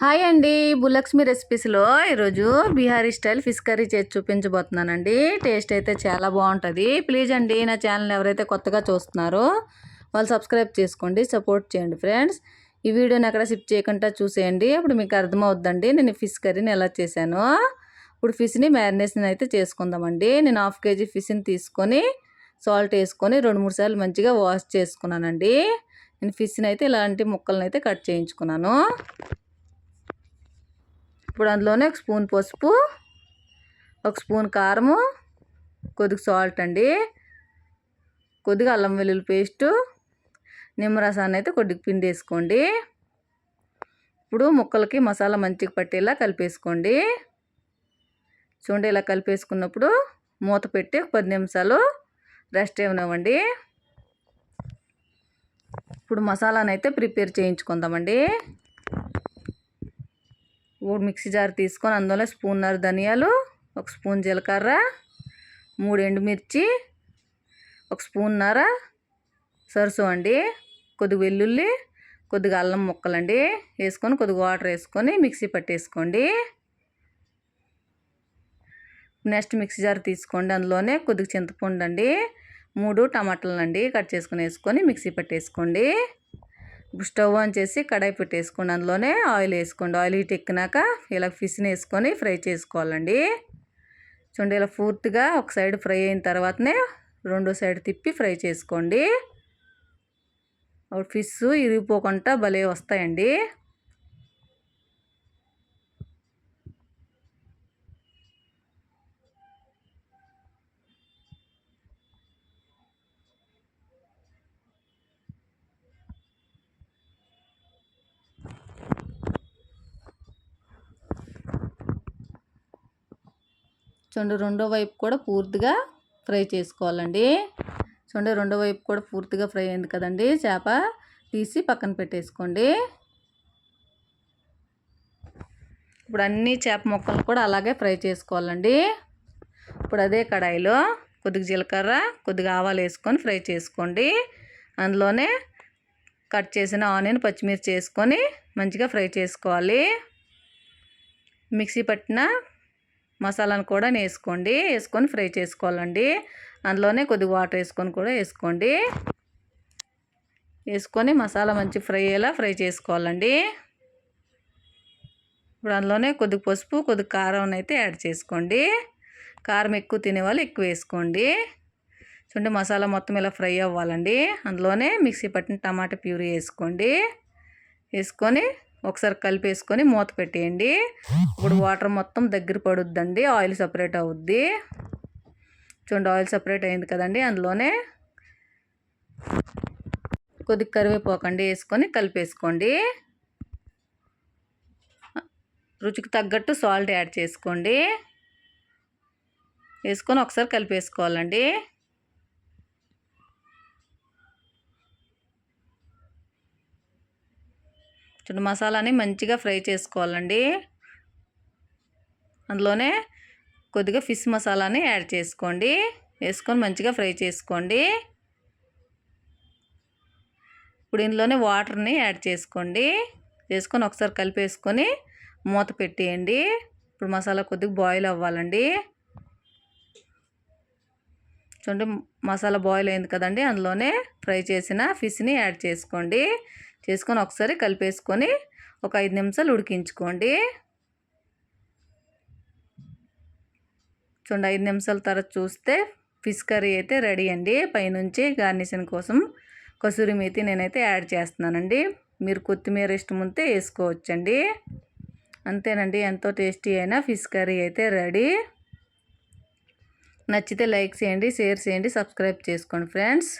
Hi అండి భూలక్ష్మి రెసిపీస్లో ఈరోజు Bihari style fish curry చేసి చూపించబోతున్నానండి. టేస్ట్ అయితే చాలా బాగుంటుంది. ప్లీజ్ అండి నా ఛానల్ ఎవరైతే కొత్తగా చూస్తున్నారో వాళ్ళు సబ్స్క్రైబ్ చేసుకోండి సపోర్ట్ చేయండి ఫ్రెండ్స్. ఈ వీడియోని ఎక్కడ సిప్ చేయకుండా చూసేయండి. అప్పుడు మీకు అర్థమవుద్దండి నేను ఫిష్ కర్రీని ఎలా చేశాను. ఇప్పుడు ఫిష్ని మ్యారినేషన్ అయితే చేసుకుందామండి. నేను హాఫ్ కేజీ ఫిష్ని తీసుకొని సాల్ట్ వేసుకొని రెండు మూడు సార్లు మంచిగా వాష్ చేసుకున్నానండి. నేను ఫిష్ని అయితే ఇలాంటి ముక్కలను అయితే కట్ చేయించుకున్నాను. ఇప్పుడు అందులోనే ఒక స్పూన్ పసుపు ఒక స్పూన్ కారము కొద్దిగా సాల్ట్ అండి కొద్దిగా అల్లం వెల్లుల్లి పేస్టు నిమ్మరసాన్ని అయితే కొద్దిగా పిండి వేసుకోండి. ఇప్పుడు ముక్కలకి మసాలా మంచిగా పట్టేలా కలిపేసుకోండి. చూడండి ఇలా కలిపేసుకున్నప్పుడు మూత పెట్టి ఒక పది నిమిషాలు రెస్ట్ ఇవ్వనివ్వండి ఇప్పుడు మసాలాను అయితే ప్రిపేర్ చేయించుకుందామండి. మిక్సీ జార్ తీసుకొని అందులో స్పూన్నర ధనియాలు ఒక స్పూన్ జీలకర్ర మూడు ఎండుమిర్చి ఒక స్పూన్నర సరసు అండి కొద్దిగా వెల్లుల్లి కొద్దిగా అల్లం ముక్కలండి వేసుకొని కొద్దిగా వాటర్ వేసుకొని మిక్సీ పట్టేసుకోండి. నెక్స్ట్ మిక్సీ జార్ తీసుకోండి అందులోనే కొద్దిగా చింతపండు అండి మూడు టమాటాలండి కట్ చేసుకొని వేసుకొని మిక్సీ పట్టేసుకోండి. స్టవ్ ఆన్ చేసి కడాయి పెట్టేసుకోండి. అందులోనే ఆయిల్ వేసుకోండి. ఆయిల్ హీట్ ఎక్కినాక ఇలా ఫిష్ని వేసుకొని ఫ్రై చేసుకోవాలండి. చూడండి ఇలా పూర్తిగా ఒక సైడ్ ఫ్రై అయిన తర్వాతనే రెండో సైడ్ తిప్పి ఫ్రై చేసుకోండి. ఫిష్ ఇరిగిపోకుండా భలే వస్తాయండి. చూడండి రెండో వైపు కూడా పూర్తిగా ఫ్రై చేసుకోవాలండి. చూడండి రెండో వైపు కూడా పూర్తిగా ఫ్రై అయింది కదండి. చేప తీసి పక్కన పెట్టేసుకోండి. ఇప్పుడు అన్ని చేప ముక్కలు కూడా అలాగే ఫ్రై చేసుకోవాలండి. ఇప్పుడు అదే కడాయిలో కొద్దిగా జీలకర్ర కొద్దిగా ఆవాలు వేసుకొని ఫ్రై చేసుకోండి. అందులోనే కట్ చేసిన ఆనియన్ పచ్చిమిర్చి వేసుకొని మంచిగా ఫ్రై చేసుకోవాలి. మిక్సీ పట్టిన మసాలాను కూడా వేసుకోండి వేసుకొని ఫ్రై చేసుకోవాలండి. అందులోనే కొద్దిగా వాటర్ వేసుకొని కూడా వేసుకోండి. వేసుకొని మసాలా మంచి ఫ్రై అయ్యేలా ఫ్రై చేసుకోవాలండి. ఇప్పుడు అందులోనే కొద్దిగా పసుపు కొద్దిగా కారం అయితే యాడ్ చేసుకోండి. కారం ఎక్కువ తినేవాళ్ళు ఎక్కువ వేసుకోండి. చూడండి మసాలా మొత్తం ఇలా ఫ్రై అవ్వాలండి. అందులోనే మిక్సీ పట్టిన టమాటా ప్యూరీ వేసుకోండి. వేసుకొని ఒకసారి కలిపేసుకొని మూత పెట్టేయండి. ఇప్పుడు వాటర్ మొత్తం దగ్గర పడుద్దండి. ఆయిల్ సపరేట్ అవుద్ది. చూడండి ఆయిల్ సపరేట్ అయింది కదండి అందులోనే. కొద్దిగా కరివేపోకండి వేసుకొని కలిపేసుకోండి. రుచికి తగ్గట్టు సాల్ట్ యాడ్ చేసుకోండి. వేసుకొని ఒకసారి కలిపేసుకోవాలండి. చూడండి మసాలాని మంచిగా ఫ్రై చేసుకోవాలండి. అందులోనే కొద్దిగా ఫిష్ మసాలాని యాడ్ చేసుకోండి. వేసుకొని మంచిగా ఫ్రై చేసుకోండి. ఇప్పుడు ఇందులోనే వాటర్ని యాడ్ చేసుకోండి. వేసుకొని ఒకసారి కలిపేసుకొని మూత పెట్టేయండి. ఇప్పుడు మసాలా కొద్దిగా బాయిల్ అవ్వాలండి. చూడండి మసాలా బాయిల్ అయింది కదండి. అందులోనే ఫ్రై చేసిన ఫిష్ని యాడ్ చేసుకోండి. చేసుకొని ఒకసారి కలిపేసుకొని ఒక ఐదు నిమిషాలు ఉడికించుకోండి. చూడండి ఐదు నిమిషాల తర్వాత చూస్తే ఫిష్ కర్రీ అయితే రెడీ అండి. పైనుంచి గార్నిషన్ కోసం కసూరి మేతి నేనైతే యాడ్ చేస్తున్నానండి. మీరు కొత్తిమీర ఇష్టం ఉంటే వేసుకోవచ్చండి. అంతేనండి ఎంతో టేస్టీ అయిన ఫిష్ కర్రీ అయితే రెడీ. నచ్చితే లైక్ చేయండి షేర్ చేయండి సబ్స్క్రైబ్ చేసుకోండి ఫ్రెండ్స్.